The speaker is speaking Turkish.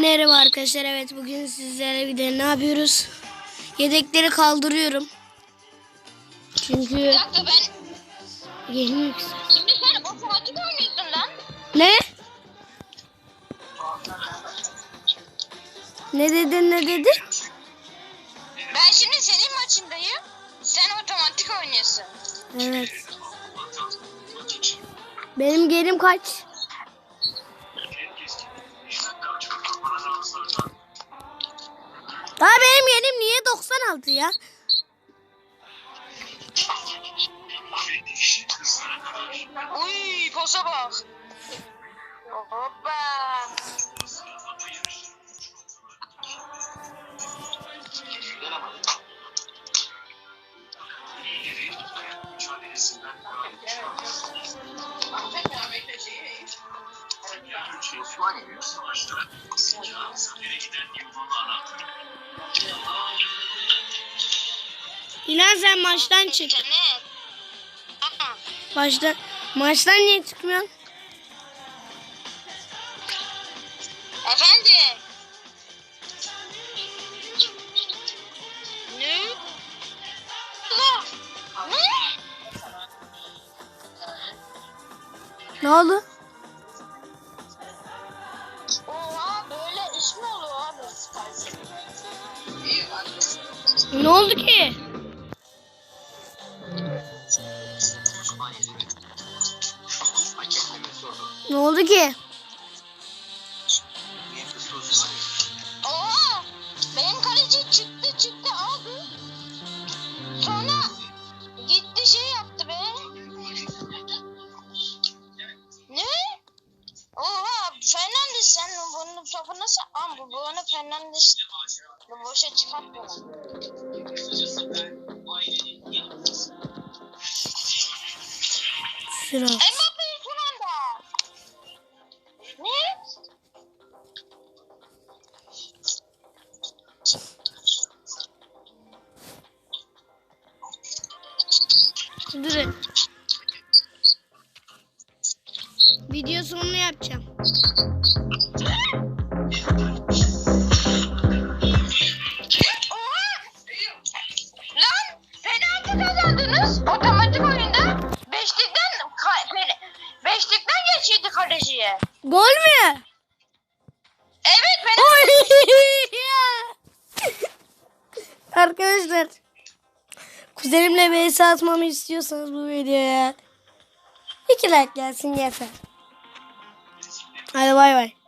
Merhaba arkadaşlar. Evet bugün sizlerle bir de ne yapıyoruz? Yedekleri kaldırıyorum. Çünkü Bir dakika ben... yeni yüksel. Şimdi sen otomatik oynuyorsun lan. Ne? Ne dedin ne dedin? Ben şimdi senin maçındayım. Sen otomatik oynuyorsun. Evet. Benim gerim kaç? Daha benim yerim niye 96 ya? Uy posa bak. Hoppa. İlan sen maçtan çık. Maçtan, maçtan niye çıkmıyorsun? Efendim. Ne? Ne? Ne? Ne oldu? Oha böyle iş mi oluyor abi? Ne oldu ki? Ne oldu ki? Oha! Benim kaleci çıktı çıktı aldı. Sonra gitti şey yaptı be. Ne? Oha Fernandes sen bunu topu nasıl? Am bu bunu Fernandes bu boşa çıkartma. Sıra. Mbappe son anda. Ne? Durun. Video sonunu yapacağım. Geçirdi kaleciye. Gol mü? Evet penaltı. Arkadaşlar. Kuzenimle vs atmamı istiyorsanız bu videoya. iki like gelsin yeter. Hadi bay bay.